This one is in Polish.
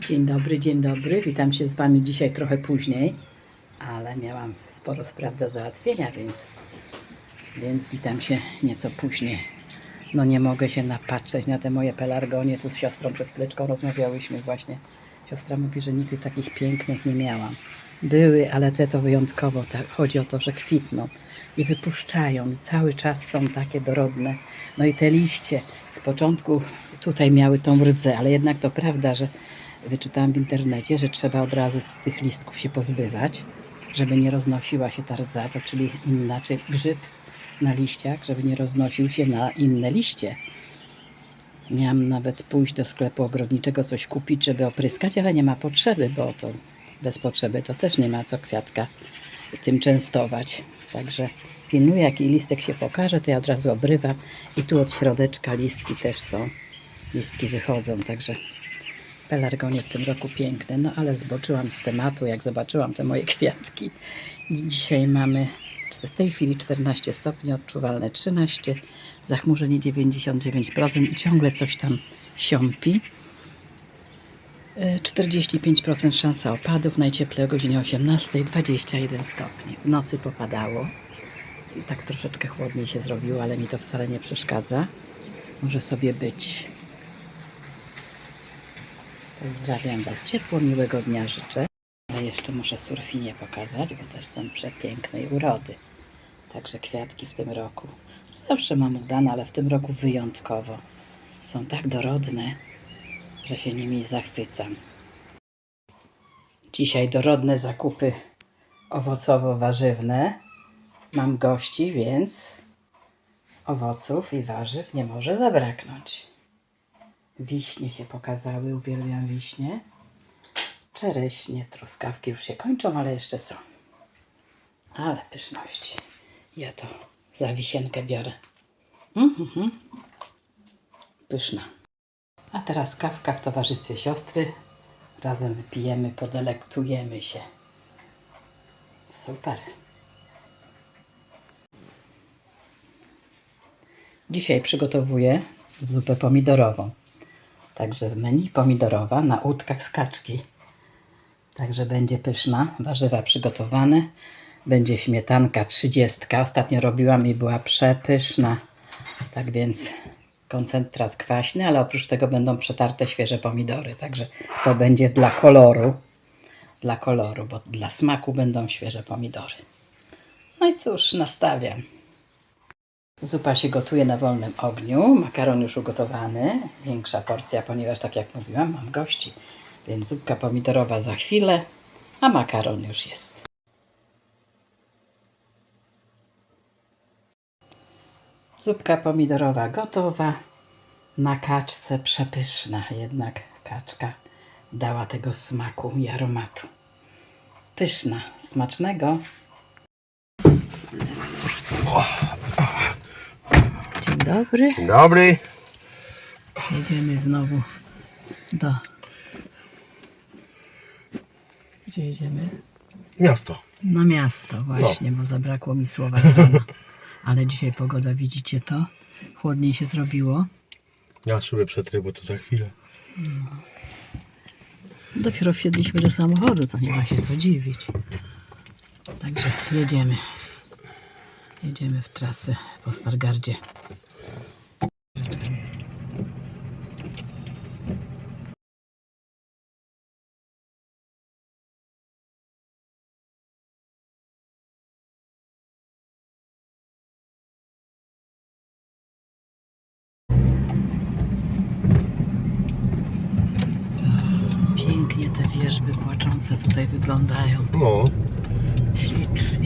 Dzień dobry, dzień dobry. Witam się z Wami dzisiaj trochę później, ale miałam sporo spraw do załatwienia, więc, więc witam się nieco później. No nie mogę się napatrzeć na te moje pelargonie. Tu z siostrą przed chwileczką rozmawiałyśmy właśnie. Siostra mówi, że nigdy takich pięknych nie miałam. Były, ale te to wyjątkowo. Tak, chodzi o to, że kwitną i wypuszczają i cały czas są takie dorodne. No i te liście z początku tutaj miały tą rdzę, ale jednak to prawda, że wyczytałam w internecie, że trzeba od razu tych listków się pozbywać, żeby nie roznosiła się ta rdza, to czyli inaczej grzyb na liściach, żeby nie roznosił się na inne liście. Miałam nawet pójść do sklepu ogrodniczego, coś kupić, żeby opryskać, ale nie ma potrzeby, bo to bez potrzeby to też nie ma co kwiatka tym częstować. Także pilnuję, jaki listek się pokaże, to ja od razu obrywam i tu od środeczka listki też są. Listki wychodzą, także pelargonie w tym roku piękne. No ale zboczyłam z tematu, jak zobaczyłam te moje kwiatki. Dzisiaj mamy w tej chwili 14 stopni, odczuwalne 13, zachmurzenie 99% i ciągle coś tam siąpi. E, 45% szansa opadów, najcieplej o godzinie 18, 21 stopni. W nocy popadało i tak troszeczkę chłodniej się zrobiło, ale mi to wcale nie przeszkadza. Może sobie być. Pozdrawiam Was ciepło, miłego dnia życzę. Ale jeszcze muszę surfinie pokazać, bo też są przepięknej urody. Także kwiatki w tym roku. Zawsze mam udane, ale w tym roku wyjątkowo. Są tak dorodne, że się nimi zachwycam. Dzisiaj dorodne zakupy owocowo-warzywne. Mam gości, więc owoców i warzyw nie może zabraknąć. Wiśnie się pokazały, uwielbiam wiśnie. Czereśnie, truskawki już się kończą, ale jeszcze są. Ale pyszności. Ja to za wisienkę biorę. Mhm. Pyszna. A teraz kawka w towarzystwie siostry. Razem wypijemy, podelektujemy się. Super. Dzisiaj przygotowuję zupę pomidorową. Także menu pomidorowa na łódkach z kaczki. Także będzie pyszna. Warzywa przygotowane. Będzie śmietanka 30. Ostatnio robiłam i była przepyszna. Tak więc koncentrat kwaśny, ale oprócz tego będą przetarte świeże pomidory. Także to będzie dla koloru. Dla koloru, bo dla smaku będą świeże pomidory. No i cóż, nastawiam. Zupa się gotuje na wolnym ogniu. Makaron już ugotowany. Większa porcja, ponieważ tak jak mówiłam, mam gości. Więc zupka pomidorowa za chwilę, a makaron już jest. Zupka pomidorowa gotowa. Na kaczce przepyszna. Jednak kaczka dała tego smaku i aromatu. Pyszna, smacznego. Dobry. Dzień dobry. Jedziemy znowu do. Gdzie jedziemy? Miasto. Na miasto właśnie, bo zabrakło mi słowa z rana. Ale dzisiaj pogoda, widzicie to? Chłodniej się zrobiło. Ja szybę przetrę, bo to za chwilę. Dopiero wsiedliśmy do samochodu, to nie ma się co dziwić. Także jedziemy. Jedziemy w trasę po Stargardzie. Pięknie te wierzby płaczące tutaj wyglądają. No, Ślicznie.